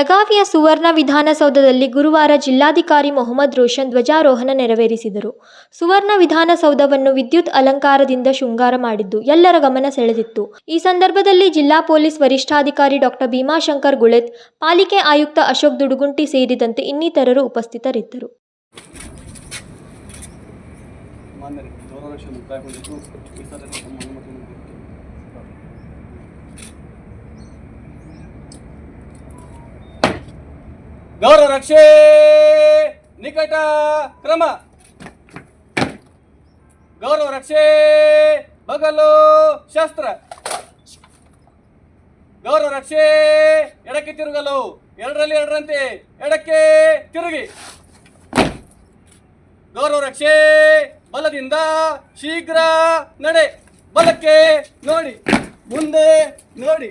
ಬೆಳಗಾವಿಯ ಸುವರ್ಣ ವಿಧಾನಸೌಧದಲ್ಲಿ ಗುರುವಾರ ಜಿಲ್ಲಾಧಿಕಾರಿ ಮೊಹಮ್ಮದ್ ರೋಷನ್ ಧ್ವಜಾರೋಹಣ ನೆರವೇರಿಸಿದರು. ಸುವರ್ಣ ವಿಧಾನಸೌಧವನ್ನು ವಿದ್ಯುತ್ ಅಲಂಕಾರದಿಂದ ಶೃಂಗಾರ ಮಾಡಿದ್ದು ಎಲ್ಲರ ಗಮನ ಸೆಳೆದಿತ್ತು. ಈ ಸಂದರ್ಭದಲ್ಲಿ ಜಿಲ್ಲಾ ಪೊಲೀಸ್ ವರಿಷ್ಠಾಧಿಕಾರಿ ಡಾಕ್ಟರ್ ಭೀಮಾಶಂಕರ್ ಗುಳೆತ್, ಪಾಲಿಕೆ ಆಯುಕ್ತ ಅಶೋಕ್ ದುಡುಗುಂಟಿ ಸೇರಿದಂತೆ ಇನ್ನಿತರರು ಉಪಸ್ಥಿತರಿದ್ದರು. ಗೌರವ ರಕ್ಷೆ ನಿಕಟ ಕ್ರಮ. ಗೌರವ ರಕ್ಷೆ ಬಗಲು ಶಸ್ತ್ರ. ಗೌರವ ರಕ್ಷೆ ಎಡಕ್ಕೆ ತಿರುಗಲು, ಎರಡರಲ್ಲಿ ಎರಡರಂತೆ ಎಡಕ್ಕೆ ತಿರುಗಿ. ಗೌರವ ರಕ್ಷೆ ಬಲದಿಂದ ಶೀಘ್ರ ನಡೆ, ಬಲಕ್ಕೆ ನೋಡಿ, ಮುಂದೆ ನೋಡಿ.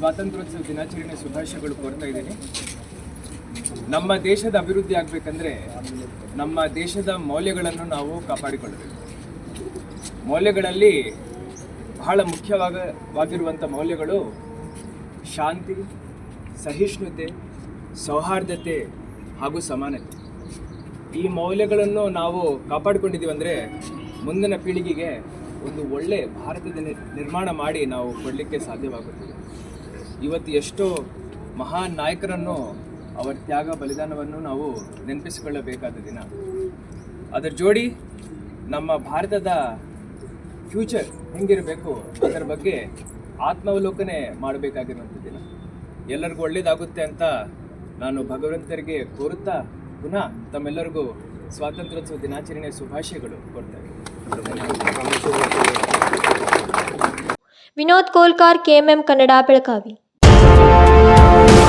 ಸ್ವಾತಂತ್ರ್ಯೋತ್ಸವ ದಿನಾಚರಣೆ ಶುಭಾಶಯಗಳು ಕೋರ್ತಾ ಇದ್ದೀನಿ. ನಮ್ಮ ದೇಶದ ಅಭಿವೃದ್ಧಿ ಆಗಬೇಕಂದ್ರೆ ನಮ್ಮ ದೇಶದ ಮೌಲ್ಯಗಳನ್ನು ನಾವು ಕಾಪಾಡಿಕೊಳ್ಳಬೇಕು. ಮೌಲ್ಯಗಳಲ್ಲಿ ಬಹಳ ಮುಖ್ಯವಾಗಿರುವಂಥ ಮೌಲ್ಯಗಳು ಶಾಂತಿ, ಸಹಿಷ್ಣುತೆ, ಸೌಹಾರ್ದತೆ ಹಾಗೂ ಸಮಾನತೆ. ಈ ಮೌಲ್ಯಗಳನ್ನು ನಾವು ಕಾಪಾಡಿಕೊಂಡಿದ್ದೀವಿ ಅಂದರೆ ಮುಂದಿನ ಪೀಳಿಗೆಗೆ ಒಂದು ಒಳ್ಳೆ ಭಾರತದ ನಿರ್- ನಿರ್ಮಾಣ ಮಾಡಿ ನಾವು ಕೊಡಲಿಕ್ಕೆ ಸಾಧ್ಯವಾಗುತ್ತದೆ. ಇವತ್ತು ಎಷ್ಟೋ ಮಹಾನ್ ನಾಯಕರನ್ನು ಅವರ ತ್ಯಾಗ ಬಲಿದಾನವನ್ನು ನಾವು ನೆನಪಿಸಿಕೊಳ್ಳಬೇಕಾದ ದಿನ. ಅದರ ಜೋಡಿ ನಮ್ಮ ಭಾರತದ ಫ್ಯೂಚರ್ ಹೆಂಗಿರಬೇಕು ಅದರ ಬಗ್ಗೆ ಆತ್ಮಾವಲೋಕನೆ ಮಾಡಬೇಕಾಗಿರುವಂಥ ದಿನ. ಎಲ್ಲರಿಗೂ ಒಳ್ಳೇದಾಗುತ್ತೆ ಅಂತ ನಾನು ಭಗವಂತರಿಗೆ ಕೋರುತ್ತಾ ಪುನಃ ತಮ್ಮೆಲ್ಲರಿಗೂ ಸ್ವಾತಂತ್ರ್ಯೋತ್ಸವ ದಿನಾಚರಣೆಯ ಶುಭಾಶಯಗಳು ಕೊಡ್ತೇವೆ Vinod Kolkar KMM Kannada Belagavi. Thank you.